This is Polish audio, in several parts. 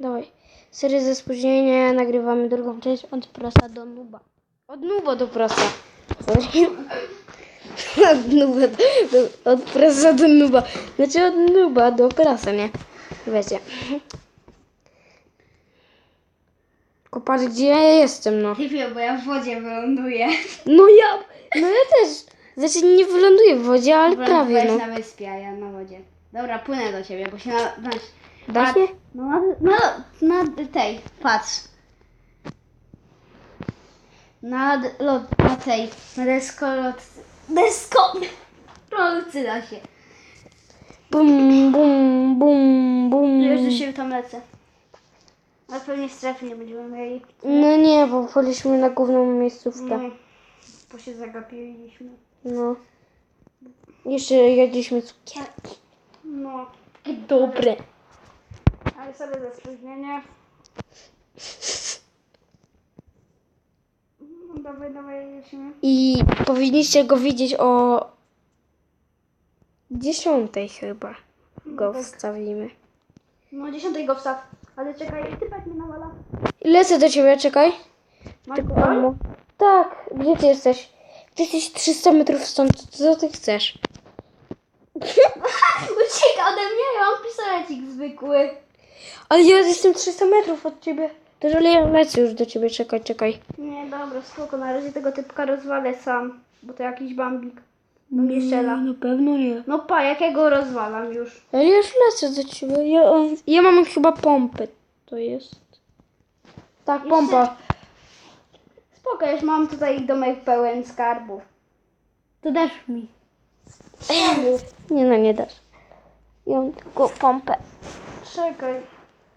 Dawaj. Serię ze spóźnienia, nagrywamy drugą część od prosa do nuba. Od nuba do. Sorry. Od nuba do, od prosa do nuba. Znaczy od nuba do prosa, nie? Wiecie. Tylko patrz, gdzie ja jestem, no. Typie, bo ja w wodzie wyląduję. No ja, no ja też. Znaczy nie wyląduję w wodzie, ale prawie, no. na wyspie, a ja na wodzie. Dobra, płynę do ciebie, bo się na... na Da się? no na, na, na tej, patrz. Na, lot, na tej, na deskolotce. Desko... Rolcy da się. Bum, bum, bum, bum. Już do siebie tam lecę. Ale pewnie strefy nie będziemy mieli. No nie, bo wchodziliśmy na główną miejscówkę. No, bo się zagapiliśmy. No. Jeszcze jedliśmy cukierki. No. Dobre. Ale sobie za spóźnienie. No, dawaj, dawaj, lecimy. I powinniście go widzieć o dziesiątej chyba. Go tak. wstawimy. No, dziesiątej go wstaw. Ale czekaj, typek mnie nawala. Lecę do ciebie, czekaj. Masz Tylko. Tak, gdzie ty jesteś? Ty jesteś 300 metrów stąd, co ty chcesz? Ucieka ode mnie, ja mam pistolecik zwykły. Ale ja jestem 300 metrów od ciebie. To że ja lecę już do ciebie, czekaj, czekaj. Nie, dobra, spoko, na razie tego typka rozwalę sam. Bo to jakiś bambik. Do mnie strzela. na pewno nie. No pa, jakiego rozwalam już. Ja już lecę do ciebie. Ja, ja mam chyba pompę. To jest. Tak, Jeszcze- pompa. Spoko, już mam tutaj domek pełen skarbów. To dasz mi. Nie no, nie dasz. Ja mam tylko pompę Czekaj.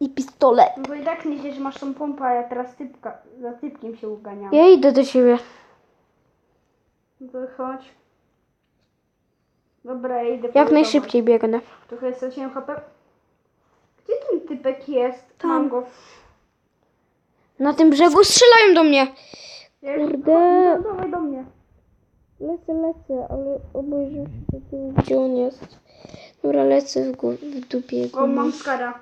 i pistolet. No bo i tak myślisz, że masz tą pompę, a ja teraz typka, za typkiem się uganiam. Ja idę do ciebie. No to chodź. Dobra, ja idę Jak najszybciej biegnę. Trochę straciłem HP. Gdzie ten typek jest? Tam. Mam go. Na tym brzegu strzelają do mnie. Ja już- Kurde. No, dawaj do mnie. Lecę, lecę, ale obejrzę się do tyłu, gdzie on jest. Dobra, lecę w, gó- w dupie. O, mam skara.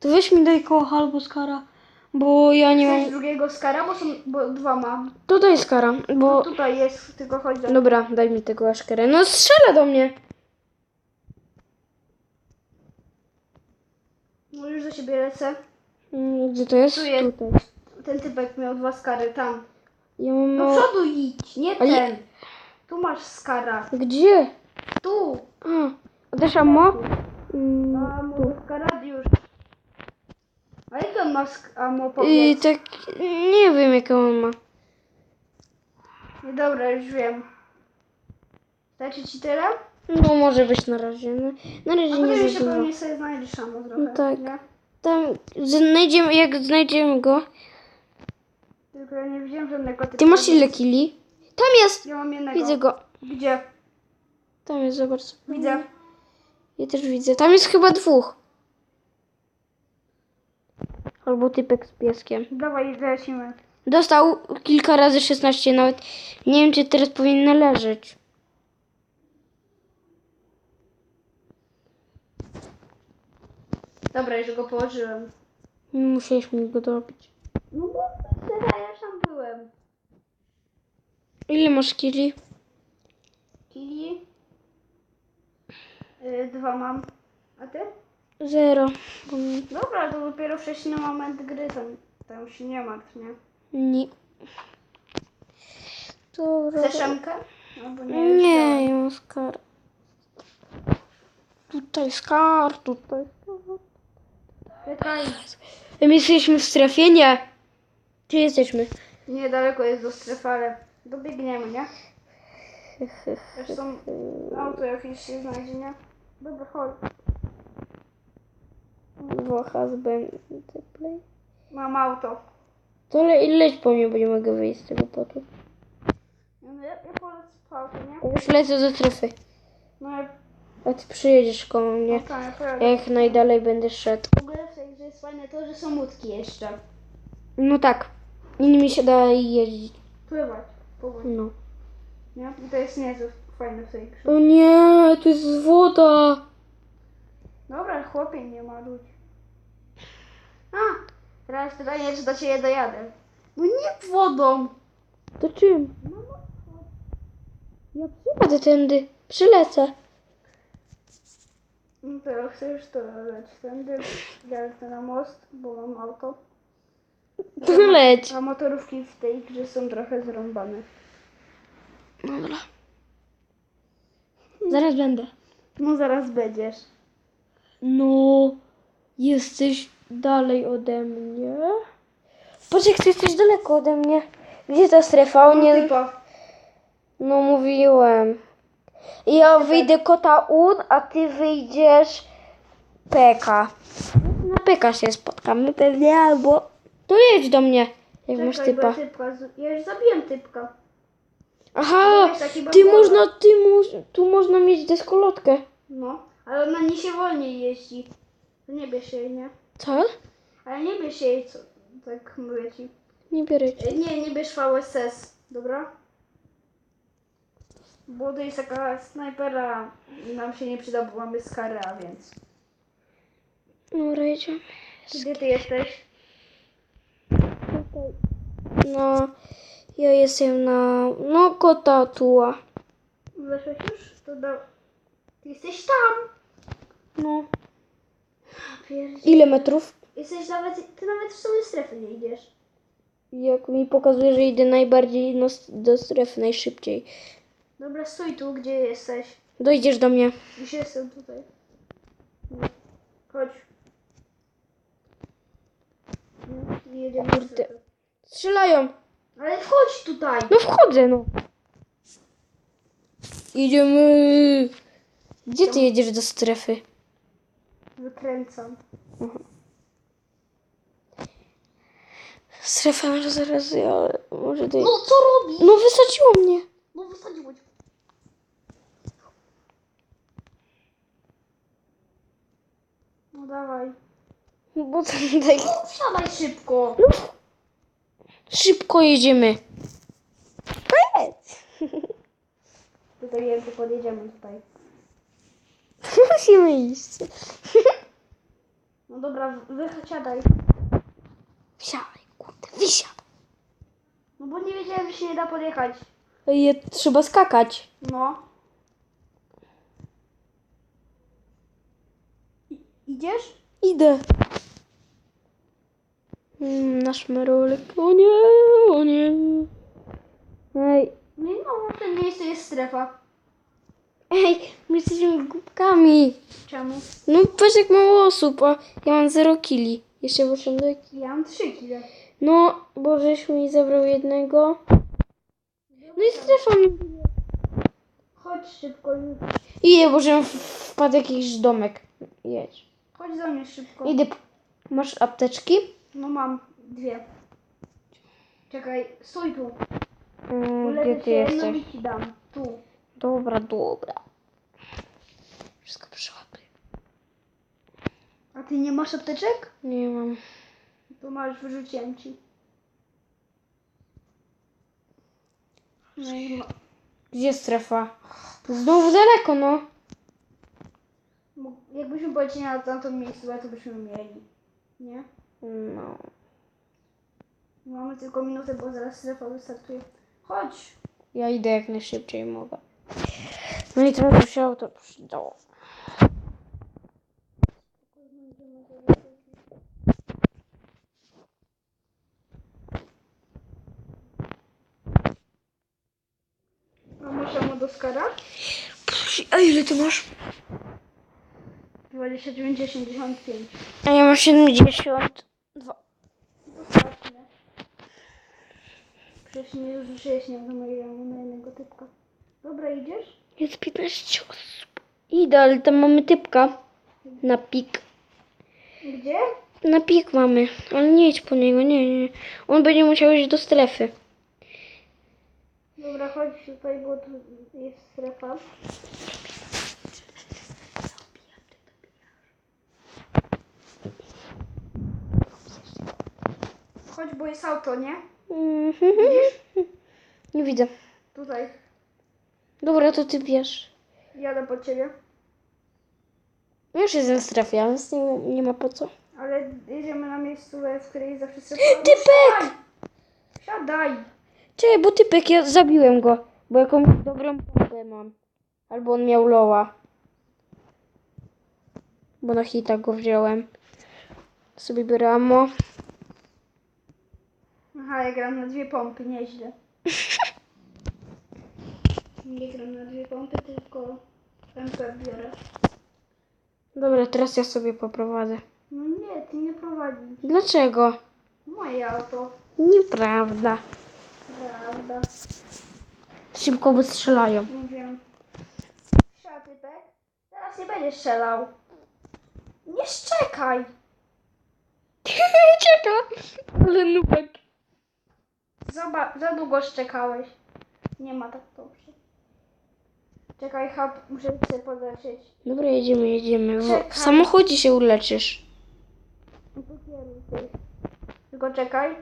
To weź mi daj koło albo skara, bo ja nie Chcesz mam... drugiego skara? Bo, są, bo dwa mam. To daj skara, No bo... tutaj jest, tylko chodź do Dobra, daj mi tego aszkerę. No strzela do mnie. No już do siebie lecę. Mm, Gdzie to jest? Tu jest. Tutaj. Ten typek miał dwa skary, tam. Ja mam Do mało... przodu idź, nie Ale- ten. Tu masz skara. Gdzie? Tu. A, Mm, A mu skara już. A jak on ma sk- I powiedz? tak... Nie wiem, jaką on ma. No dobra, już wiem. Starczy ci tyle? No może być na razie. No, na A razie potem nie jeszcze pewnie sobie znajdziesz ammo trochę, No tak. nie? Tam znajdziemy, jak znajdziemy go. Tylko ja nie widziałem żadnego typu. Ty masz ile kili? Tam jest! Ja mam jednego. Widzę go. Gdzie? Tam jest, zobacz. Widzę. Ja też widzę. Tam jest chyba dwóch. Albo typek z pieskiem. Dawaj, lecimy. Dostał kilka razy 16, nawet nie wiem, czy teraz powinno leżeć. Dobra, już go położyłem. Musieliśmy go dobić. No bo teraz ja już tam byłem. Ile masz kili? Kili. Yy, dwa mam. A ty? Zero. Dobra, to dopiero wcześniej moment gry, tam, tam się nie martw, nie? Nie. Dobra. Chcesz? Albo nie? Nie, ja mam skar. Tutaj skar, tutaj. Czekaj. My jesteśmy w strefie? Nie. Czy jesteśmy? Niedaleko jest do strefy, ale dobiegniemy, nie? Zresztą auto jakieś się znajdzie, nie? Dobra, chodź. Z play. Mam auto. To le leć po mnie, bo nie mogę wyjść z tego potu. Ja, ja polecę po auto, nie? Już lecę do strefy. No ja A ty przyjedziesz koło mnie. tak, ja pojadę. Ja jak najdalej będę szedł. W ogóle w tej grze jest fajne to, że są łódki jeszcze. No tak. Nimi się da jeździć. Pływać. Pływać. No. Nie? I to jest niezłe fajne w. O nie, to jest woda. Dobra, chłopie, nie maruj. A, teraz pytanie, czy do ciebie dojadę. No nie wodą. To czym? Ja przyjadę tędy. Przylecę. No to jak chcesz, to leć tędy. Ja lecę na most, bo mam auto. Leć. A motorówki w tej grze są trochę zrąbane. Dobra. Zaraz będę. No zaraz będziesz. No, jesteś dalej ode mnie. Poczekaj, ty jesteś daleko ode mnie. Gdzie ta strefa? O Nie. nie, Typa. no mówiłem. Ja wyjdę kota un, a ty wyjdziesz peka. Na peka się spotkamy pewnie, albo... To jedź do mnie, jak masz Czekaj, bo typa. z- Ja już zabiłem typka. Aha, taki ty można, ty mus, tu można mieć deskolotkę. No, ale ona nie się wolniej jeździ. Nie bierz jej, nie? Co? Ale nie bierz jej, co, tak mówię ci. Nie biorę. E, Nie, nie bierz VSS, dobra? Bo to jest taka snajpera, nam się nie przyda, bo mamy skara, więc. Dobra, jedziemy. Gdzie ty jesteś? No, ja jestem na, no kota tuła. Weszłeś już? To do... Ty jesteś tam! No. Pierdzie- Ile metrów? Jesteś nawet, ty nawet w sobie strefy nie idziesz. Jak mi pokazuje, że idę najbardziej no, do strefy najszybciej. Dobra, stój tu, gdzie jesteś. Dojdziesz do mnie. Już jestem tutaj. Chodź. No, jedziemy. Kurde. Strzelają. Ale wchodź tutaj! No wchodzę, no. Idziemy. Gdzie ty jedziesz do strefy? Wykręcam. Strefa może zaraz, ale może doj... No co robi? No wysadziło mnie. No wysadziło cię. No dawaj. Bo to daj... No wsiadaj szybko. Szybko jedziemy. Tutaj jakby podjedziemy tutaj. Musimy iść. No dobra, wysiadaj. Wsiadaj, kurde, wysiadaj. No bo nie wiedziałem, że się nie da podjechać. Je, trzeba skakać. No. I, idziesz? Idę. Mm, nasz merolek. O nie, o nie. Ej, Nie no, w tym miejscu jest strefa. ej, my jesteśmy głupkami. Czemu? No patrz jak mało osób, a ja mam 0 kili. Jeszcze muszę do... Ja mam 3 kile. No, bo żeś mi zabrał jednego. No i strefa mi... Chodź szybko już. Idę, bo żebym wpadł jakiś domek. Jedź. Chodź do mnie szybko. Idę. Masz apteczki? No mam dwie. Czekaj, stój tu. Mm, gdzie ty się jesteś? i ci dam. Tu. Dobra, dobra. Wszystko przyłapię. A ty nie masz apteczek? Nie mam. To masz, wyrzuciłem ci. No i ma... Gdzie strefa? Znowu daleko, no. Jakbyśmy polecieli na tamto miejsce, to byśmy mieli. Nie? No. Mamy tylko minutę, bo zaraz strefa wystartuje. Chodź. Ja idę jak najszybciej mogę. No i teraz się auto przydało. A masz amo do skara? A ile ty masz? 29, 85. A ja mam 72. Nie zużyłeś nie do mojego na jednego typka. Dobra, idziesz? Jest 15 osób. Idę, ale tam mamy typka. Na pik. Gdzie? Na pik mamy. Ale nie idź po niego, nie, nie. On będzie musiał iść do strefy. Dobra, chodź tutaj, bo tu jest strefa. Chodź, bo jest auto, nie? Mhm. Nie widzę. Tutaj. Dobra, to ty bierz. Jadę po ciebie. Już jest w strefie, więc nie, nie ma po co. Ale jedziemy na miejscówę, w której zawsze sobie... Typek! Siadaj! Czekaj, bo typek, ja zabiłem go. Bo jakąś dobrą pompę mam. Albo on miał loła. Bo na hita go wziąłem. Sobie biorę ammo. Aha, ja gram na dwie pompy, nieźle. Nie gram na dwie pompy, tylko MP biorę. Dobra, teraz ja sobie poprowadzę. No nie, ty nie prowadzisz. Dlaczego? Moje auto. Nieprawda. Prawda. Szybko wystrzelają. Nie wiem. Teraz nie będziesz strzelał. Nie szczekaj! Czeka. Ale nubek. Zobacz, za długo szczekałeś. Nie ma tak dobrze. Czekaj, hop, muszę się poleczyć. Dobra, jedziemy, jedziemy. W, Czekaj. w samochodzie się uleczysz. Tylko czekaj.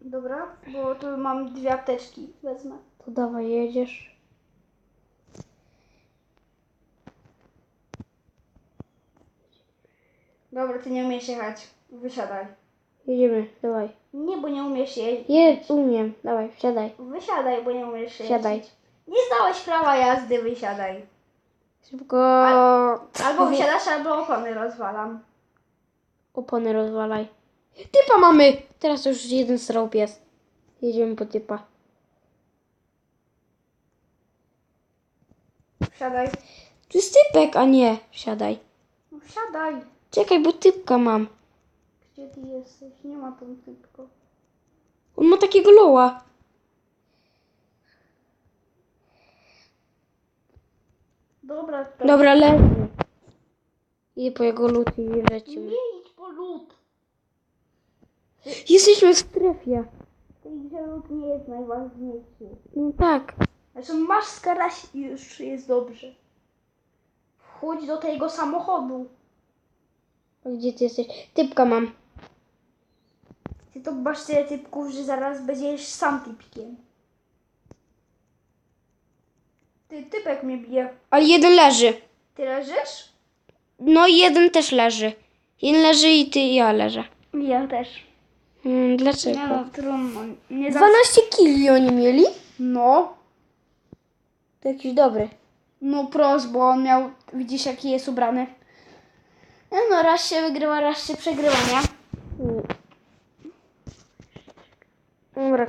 Dobra, bo tu mam dwie apteczki. Wezmę. To dawaj, jedziesz. Dobra, ty nie umiesz jechać. Wysiadaj. Jedziemy, dawaj. Nie, bo nie umiesz jeździć. Jedź, umiem. Dawaj, wsiadaj. Wysiadaj, bo nie umiesz jeździć. Wsiadaj. Nie zdałeś prawa jazdy, wysiadaj. Szybko. Albo wysiadasz, albo opony rozwalam. Opony rozwalaj. Typa mamy! Teraz już jeden strop jest. Jedziemy po typa. Wsiadaj. Tu jest typek, a nie. Wsiadaj. Wsiadaj. Czekaj, bo typka mam. Gdzie ty jesteś? Nie ma tą typko. On ma takiego loła. Dobra, to... Dobra, leży. Idę po jego lód i lecimy. Nie idź po lód. Jesteśmy w strefie. W tej grze lód nie jest najważniejszy. No tak. Zresztą masz skaraś i już jest dobrze. Wchodź do tego samochodu. Gdzie ty jesteś? Typka mam. To masz tyle typków, że zaraz będziesz sam typkiem. Ty, typek mnie bije. Ale jeden leży. Ty leżysz? No i jeden też leży. Jeden leży i ty i ja leżę. Ja też. Hmm, dlaczego? Nie no, trudno. Nie za... 12 kili oni mieli? No. To jakiś dobry. No pros, bo on miał, widzisz jaki jest ubrany. No, no raz się wygrywa, raz się przegrywa, nie? Hmm. Dobra,